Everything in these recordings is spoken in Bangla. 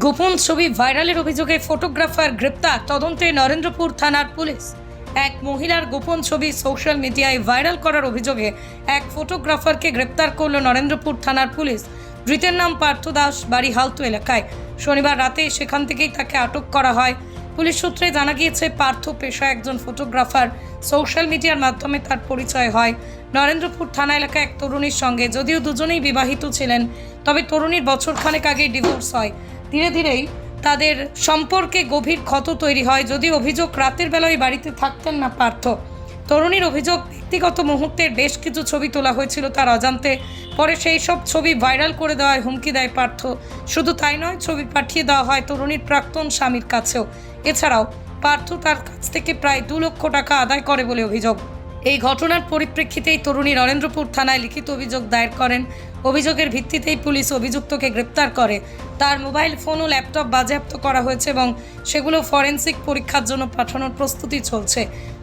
গোপন ছবি ভাইরালের অভিযোগে ফটোগ্রাফার গ্রেপ্তার তদন্তে নরেন্দ্রপুর থানার পুলিশ। এক মহিলার গোপন ছবি সোশ্যাল মিডিয়ায় ভাইরাল করার অভিযোগে এক ফটোগ্রাফারকে গ্রেপ্তার করল নরেন্দ্রপুর থানার পুলিশ। ধৃতের নাম পার্থ দাস, বাড়ি হালতু এলাকায়। শনিবার রাতে সেখান থেকেই তাকে আটক করা হয়। পুলিশ সূত্রে জানা গিয়েছে, পার্থ পেশা একজন ফটোগ্রাফার। সোশ্যাল মিডিয়ার মাধ্যমে তার পরিচয় হয়। নরেন্দ্রপুর থানা এলাকায় এক তরুণীর সঙ্গে, যদিও দুজনেই বিবাহিত ছিলেন, তবে তরুণীর বছরখানেক আগেই ডিভোর্স হয়। ধীরে ধীরেই তাদের সম্পর্কে গভীর ক্ষত তৈরি হয়। যদি অভিযোগ রাতের বেলায় বাড়িতে থাকতেন না পার্থ। তরুণীর অভিযোগ ব্যক্তিগত মুহূর্তের বেশ কিছু ছবি তোলা হয়েছিল তার অজান্তে। পরে সেই সব ছবি ভাইরাল করে দেওয়ায় হুমকি দেয় পার্থ। শুধু তাই নয়, ছবি পাঠিয়ে দেওয়া হয় তরুণীর প্রাক্তন স্বামীর কাছেও। এছাড়াও পার্থ তার কাছ থেকে প্রায় দু লক্ষ টাকা আদায় করে বলে অভিযোগ। এই ঘটনার পরিপ্রেক্ষিতেই তরুণী নরেন্দ্রপুর থানায় লিখিত অভিযোগ দায়ের করেন। অভিযোগের ভিত্তিতেই পুলিশ অভিযুক্তকে গ্রেপ্তার করে। তার মোবাইল ফোন ও ল্যাপটপ বাজেয়াপ্ত করা হয়েছে এবং সেগুলো ফরেনসিক পরীক্ষার জন্য পাঠানোর প্রস্তুতি চলছে।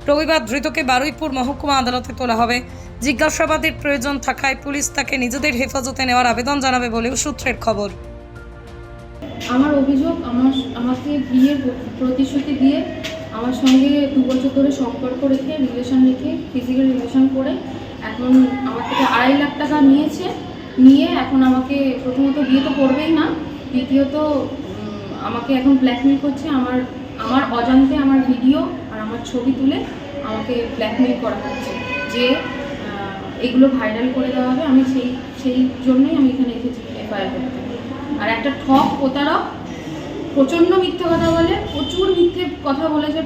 রবিবার ধৃতকে বারুইপুর মহকুমা আদালতে তোলা হবে। জিজ্ঞাসাবাদের প্রয়োজন থাকায় পুলিশ তাকে নিজেদের হেফাজতে নেওয়ার আবেদন জানাবে বলেও সূত্রের খবর। আমার অভিযোগ আমার আমাকে বিয়ের প্রতিশ্রুতি দিয়ে আমার সঙ্গে দু বছর ধরে সম্পর্ক রেখে রিলেশন রেখে ফিজিক্যাল রিলেশন করে এখন আমার থেকে আড়াই লাখ টাকা নিয়েছে। নিয়ে এখন আমাকে প্রথমত বিয়ে তো করবেই না, দ্বিতীয়ত আমাকে এখন ব্ল্যাকমেল করছে। আমার আমার অজান্তে আমার ভিডিও আর আমার ছবি তুলে আমাকে ব্ল্যাকমেল করা হচ্ছে যে এগুলো ভাইরাল করে দেওয়া হবে। আমি সেই সেই জন্যই আমি এখানে এসেছি এফআইআর করতে। আর একটা ঠক প্রতারক প্রচণ্ড মিথ্যে কথা বলে প্রচুর মিথ্যে কথা বলেছে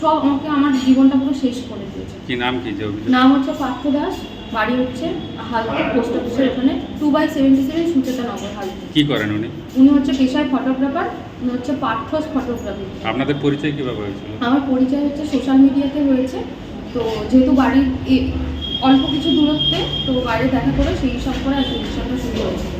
সব আমাকে আমার জীবনটা পুরো শেষ করে দিয়েছে। কি নাম কি যে নাম হচ্ছে পার্থ দাস বাড়ি হচ্ছে হালকা পোস্ট অফিসের ওখানে two by seventy seven Sucheta Nagar হালকা কি করেন উনি? উনি হচ্ছে পেশায় ফটোগ্রাফার উনি হচ্ছে পার্থস ফটোগ্রাফি আপনাদের পরিচয় কীভাবে হয়েছিল? আমার পরিচয় হচ্ছে সোশ্যাল মিডিয়াতে হয়েছে তো যেহেতু বাড়ির অল্প কিছু দূরত্বে তো বাইরে দেখা করে সেই সব করে আর শুরু হয়েছে।